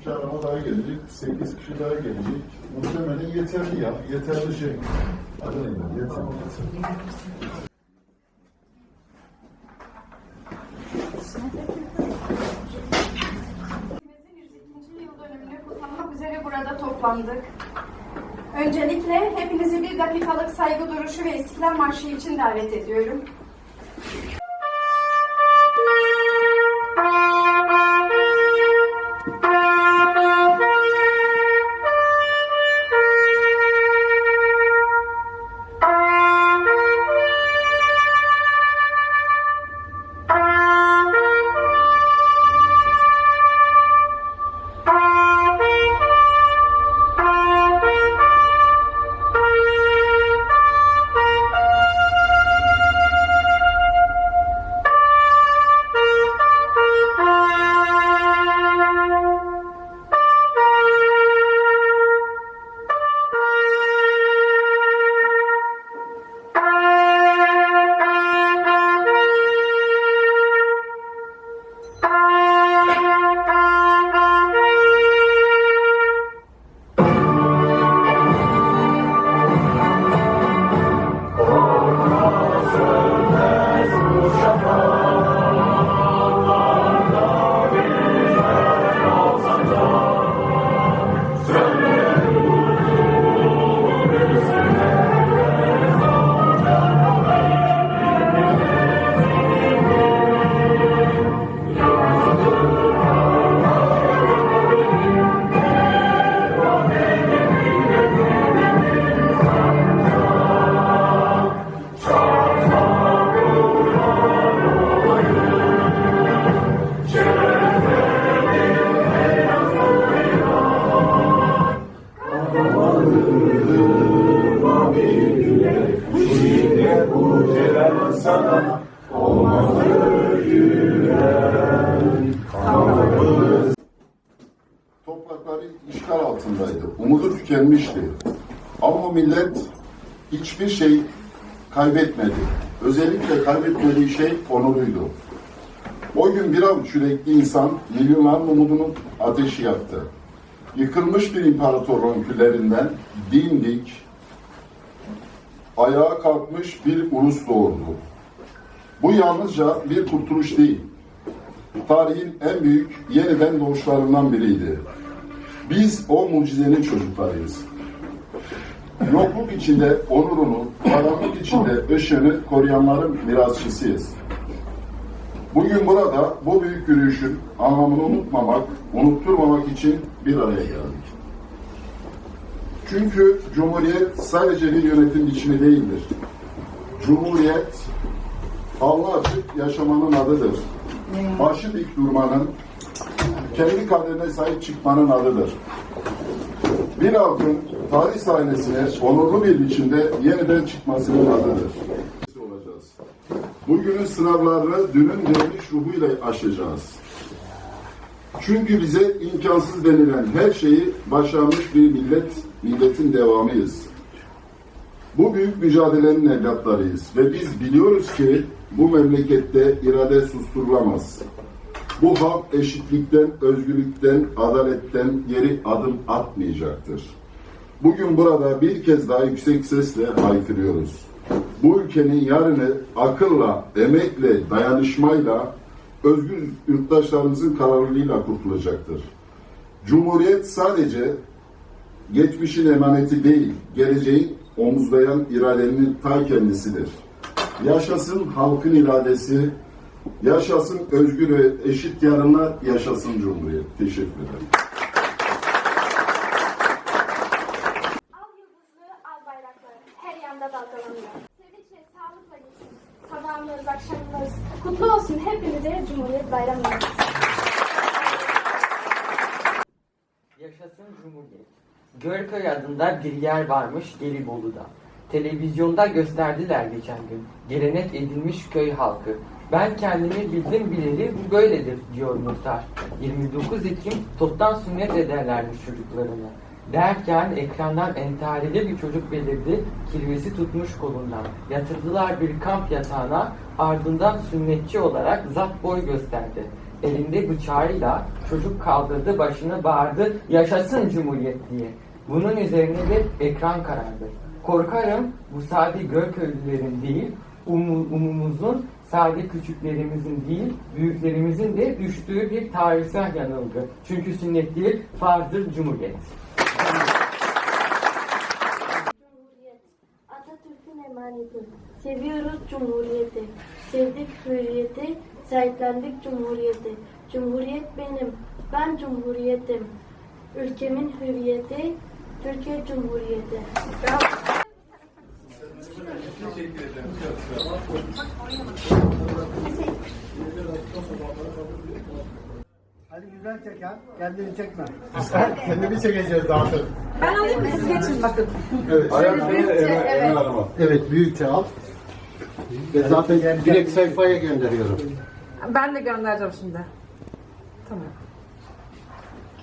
İki araba daha gelecek, sekiz kişi daha gelecek. Muhtemelen yeterli ya, yeterli şey. Hadi yeterli, yeterli. Toplandık. Öncelikle hepinizi bir dakikalık saygı duruşu ve İstiklal Marşı için davet ediyorum. Toprakları işgal altındaydı. Umudu tükenmişti. Ama millet hiçbir şey kaybetmedi. Özellikle kaybetmediği şey onuruydu. O gün bir avuç yürekli insan milyonların umudunu ateşi yaktı. Yıkılmış bir imparatorluğun küllerinden dimdik, ayağa kalkmış bir ulus doğurdu. Bu yalnızca bir kurtuluş değil, tarihin en büyük yeniden doğuşlarından biriydi. Biz o mucizenin çocuklarıyız. Yokluk içinde onurunu, karanlık içinde ışığını koruyanların mirasçısıyız. Bugün burada bu büyük yürüyüşün anlamını unutmamak, unutturmamak için bir araya geldik. Çünkü Cumhuriyet sadece bir yönetim biçimi değildir. Cumhuriyet, alnı açık yaşamanın adıdır. Başı dik durmanın, kendi kaderine sahip çıkmanın adıdır. Bir halkın tarih sahnesine onurlu bir biçimde yeniden çıkmasının adıdır. olacağız. Bugünün sınavlarını dünün direniş ruhuyla aşacağız. Çünkü bize imkansız denilen her şeyi başarmış bir millet, milletin devamıyız. Bu büyük mücadelenin evlatlarıyız ve biz biliyoruz ki bu memlekette irade susturulamaz. Bu halk eşitlikten, özgürlükten, adaletten geri adım atmayacaktır. Bugün burada bir kez daha yüksek sesle haykırıyoruz. Bu ülkenin yarını akılla, emekle, dayanışmayla, özgür yurttaşlarımızın kararlılığıyla kurtulacaktır. Cumhuriyet sadece geçmişin emaneti değil, geleceğin omuzlayan iradenin ta kendisidir. Yaşasın halkın iradesi, yaşasın özgür ve eşit yarınlar, yaşasın Cumhuriyet. Teşekkür ederim. Olsun hepinize Cumhuriyet Bayramınız. Yaşasın Cumhuriyet. Gölköy adında bir yer varmış Gelibolu'da. Televizyonda gösterdiler geçen gün. Gelenek edilmiş köy halkı. Ben kendimi bildim bileli bu böyledir diyor muhtar. 29 Ekim toptan sünnet ederlermiş çocuklarına. Derken ekrandan entarili bir çocuk belirdi, kirvesi tutmuş kolundan. Yatırdılar bir kamp yatağına, ardından sünnetçi olarak zat boy gösterdi. Elinde bıçağıyla çocuk kaldırdı başını bağırdı, yaşasın Cumhuriyet diye. Bunun üzerine de ekran karardı. Korkarım bu sade Gölköylülerin değil, umu- umumuzun sade küçüklerimizin değil, büyüklerimizin de düştüğü bir tarihsel yanılgı. Çünkü sünnet değil, Cumhuriyet. Cumhuriyet. Emaneti. Seviyoruz Cumhuriyeti. Sevdik hürriyeti. Sahiplendik Cumhuriyeti. Cumhuriyet benim. Ben Cumhuriyetim. Ülkemin hürriyeti. Türkiye Cumhuriyeti. Hadi güzel çek ha. Kendini çekme. Kendimi çekeceğiz zaten. Ben alayım mı? Siz geçin bakın. Evet. Ayakları büyükçe, Emel, evet. Emel Hanım'a. Evet büyükçe al. Ve zaten direkt sayfaya gönderiyorum. Ben de göndereceğim şimdi. Tamam.